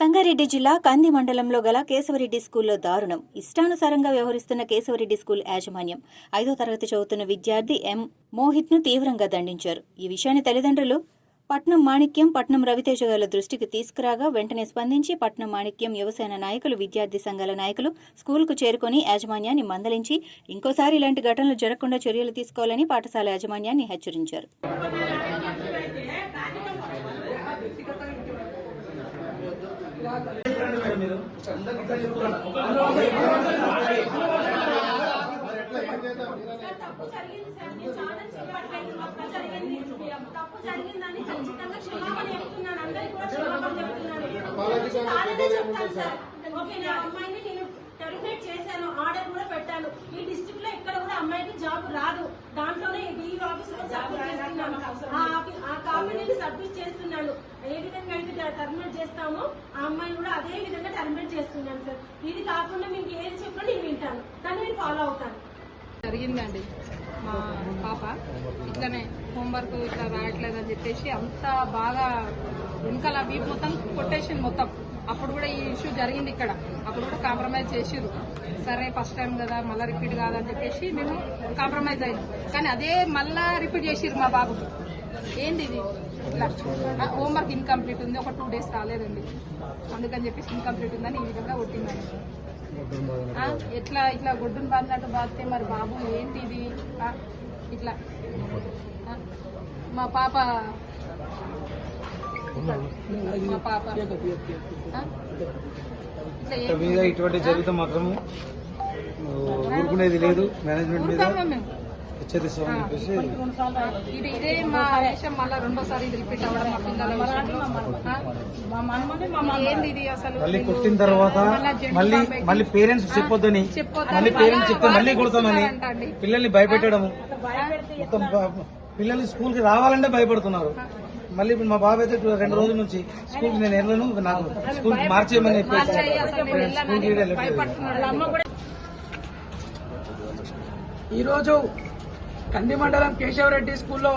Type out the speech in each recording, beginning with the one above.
సంగారెడ్డి జిల్లా కంది మండలంలో గల కేశవరెడ్డి స్కూల్లో దారుణం. ఇష్టానుసారంగా వ్యవహరిస్తున్న కేశవరెడ్డి స్కూల్ యాజమాన్యం. ఐదో తరగతి చదువుతున్న విద్యార్థి ఎం. మోహిత్ను తీవ్రంగా దండించారు. ఈ విషయాన్ని తల్లిదండ్రులు పట్నం మాణిక్యం పట్నం రవితేజ గారి దృష్టికి తీసుకురాగా వెంటనే స్పందించి పట్నం మాణిక్యం యువసేన నాయకులు విద్యార్థి సంఘాల నాయకులు స్కూల్కు చేరుకొని యాజమాన్యాన్ని మందలించి ఇంకోసారి ఇలాంటి ఘటనలు జరగకుండా చర్యలు తీసుకోవాలని పాఠశాల యాజమాన్యాన్ని హెచ్చరించారు. తప్పు జరిగింది సార్ నేను చాలా చెప్పట్లేదు తప్పు జరిగింది తప్పు జరిగిందని ఖచ్చితంగా క్షమాపణ చెప్తున్నాను అందరికీ కూడా క్షమాపణ చెప్తున్నాను చెప్తాను సార్ ఓకే నా అమ్మాయిని నేను టెర్మినేట్ చేశాను ఆర్డర్ కూడా పెట్టాను ఈ డిస్ట్రిక్ట్లో ఎక్కడ కూడా అమ్మాయికి జాబ్ రాదు. దాంట్లోనే డిఈ ఆఫీస్లో జాబ్ చేస్తున్నాను. కంపెనీకి నేను సబ్మిట్ చేస్తున్నాను ఏ విధంగా అయితే టర్మినేట్ చేస్తామో ఆ అమ్మాయిని కూడా అదే విధంగా టర్మినేట్ చేస్తున్నాను సార్. ఇది కాకుండా మీకు ఏది చెప్పినా నేను వింటాను. దాన్ని నేను ఫాలో అవుతాను. జరిగిందండి. మా పాప ఇట్లనే హోంవర్క్ ఇట్లా రాయట్లేదు అని చెప్పేసి అంత బాగా వెనకాల వీపు మొత్తం కొట్టేసింది మొత్తం. అప్పుడు కూడా ఈ ఇష్యూ జరిగింది ఇక్కడ. అప్పుడు కూడా కాంప్రమైజ్ చేసిరు సరే ఫస్ట్ టైం కదా మళ్ళీ రిపీట్ కాదని చెప్పేసి మేము కాంప్రమైజ్ అయింది కానీ అదే మళ్ళా రిపీట్ చేసిరు మా బాబుకు ఏంది ఇది ఇట్లా హోంవర్క్ ఇన్కంప్లీట్ ఉంది ఒక టూ డేస్ రాలేదండి. అందుకని చెప్పేసి ఇన్కంప్లీట్ ఉందని ఈ విధంగా కొట్టిందండి. ఎట్లా ఇట్లా గొడ్డును బాధినట్టు బాధితే మరి బాబు ఏంటి ఇది ఇట్లా. మా పాప. ఇట్లా, మా పాప ఇటువంటి జరిగితే మాత్రము ఊరుకునేది లేదు మేనేజ్మెంట్ మీద. ఊరుకోము మేము. హెచ్చరిస్తామని చెప్పేసి ఇది ఇదే మా విషయం మళ్ళీ రెండోసారి ఇది రిపీట్ అవ్వడం మా పిల్లల విషయంలో. ఆ, ఏంది ఇది అసలు మళ్ళీ కొట్టిన తర్వాత మళ్ళా మళ్ళీ పేరెంట్స్ చెప్పొద్దని చెప్పొద్దని మళ్ళీ పేరెంట్స్ చెప్తే మళ్ళీ కొడతామని. పిల్లల్ని భయపెట్టడము మొత్తం బ- పిల్లలు స్కూల్కి రావాలంటే భయపడుతున్నారు మళ్ళీ ఇప్పుడు మా బాబు అయితే ఇప్పుడు రెండు రోజుల నుంచి స్కూల్కి నేను వెళ్ళను నాకు స్కూల్కి మార్చేయమని చెప్పేసి మార్చేయి అసలు నేను స్కూల్కి వెళ్ళనని వెళ్ళట్లేదు. భయపడుతున్నాడు అమ్మ కూడా ఈరోజు కంది మండలం కేశవరెడ్డి స్కూల్లో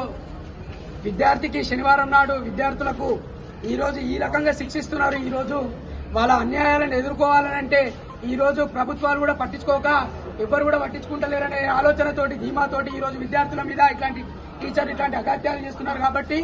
విద్యార్థికి శనివారం నాడు విద్యార్థులకు ఈరోజు ఈ రకంగా శిక్షిస్తున్నారు. ఈరోజు వాళ్ళ అన్యాయాలను ఎదుర్కోవాలనంటే ఈరోజు ప్రభుత్వాలు కూడా పట్టించుకోక ఎవరు కూడా పట్టించుకుంటలేరనే ఆలోచనతోటి ధీమాతోటి ఈరోజు విద్యార్థుల మీద ఇట్లాంటి టీచర్ ఇట్లాంటి అగత్యాలు చేస్తున్నారు కాబట్టి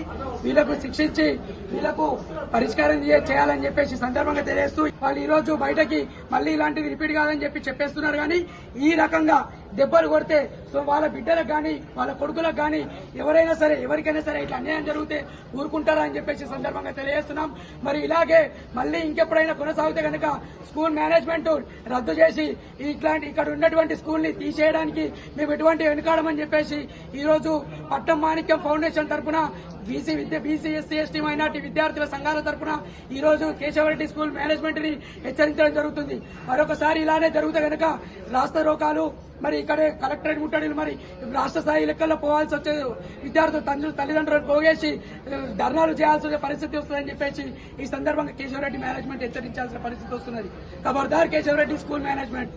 వీళ్ళకు శిక్షించి వీళ్ళకు పరిష్కారం చేయాలని చెప్పేసి సందర్భంగా తెలియజేస్తూ వాళ్ళు ఈరోజు బయటకి మళ్ళీ ఇలాంటిది రిపీట్ కాదని చెప్పి చెప్పేస్తున్నారు. కానీ ఈ రకంగా దెబ్బలు కొడితే సో వాళ్ళ బిడ్డలకు కానీ వాళ్ళ కొడుకులకు కానీ ఎవరైనా సరే ఎవరికైనా సరే ఇట్లా అన్యాయం జరిగితే ఊరుకుంటారా అని చెప్పేసి సందర్భంగా తెలియజేస్తున్నాం. మరి ఇలాగే మళ్ళీ ఇంకెప్పుడైనా కొనసాగితే కనుక స్కూల్ మేనేజ్మెంట్ రద్దు చేసి ఇట్లాంటి ఇక్కడ ఉన్నటువంటి స్కూల్ని తీసేయడానికి మేము ఎటువంటి వెనుకాడమని చెప్పేసి ఈరోజు పట్టం మాణిక్యం ఫౌండేషన్ తరఫున బీసీ విద్య బీసీ ఎస్సీ ఎస్టీ మైనార్టీ విద్యార్థుల సంఘాల తరపున ఈ రోజు కేశవరెడ్డి స్కూల్ మేనేజ్మెంట్ని హెచ్చరించడం జరుగుతుంది. మరొకసారి ఇలానే జరుగుతే కనుక రాష్ట్ర రోకాలు మరి ఇక్కడే కలెక్టరేట్ ముట్టడిలు మరి రాష్ట్ర స్థాయి లెక్కల్లో పోవాల్సి వచ్చే విద్యార్థులు తండ్రులు తల్లిదండ్రులు పోగేసి ధర్నాలు చేయాల్సి వచ్చే పరిస్థితి వస్తుందని చెప్పేసి ఈ సందర్భంగా కేశవరెడ్డి మేనేజ్మెంట్ హెచ్చరించాల్సిన పరిస్థితి వస్తున్నది. ఖబర్దార్ కేశవరెడ్డి స్కూల్ మేనేజ్మెంట్.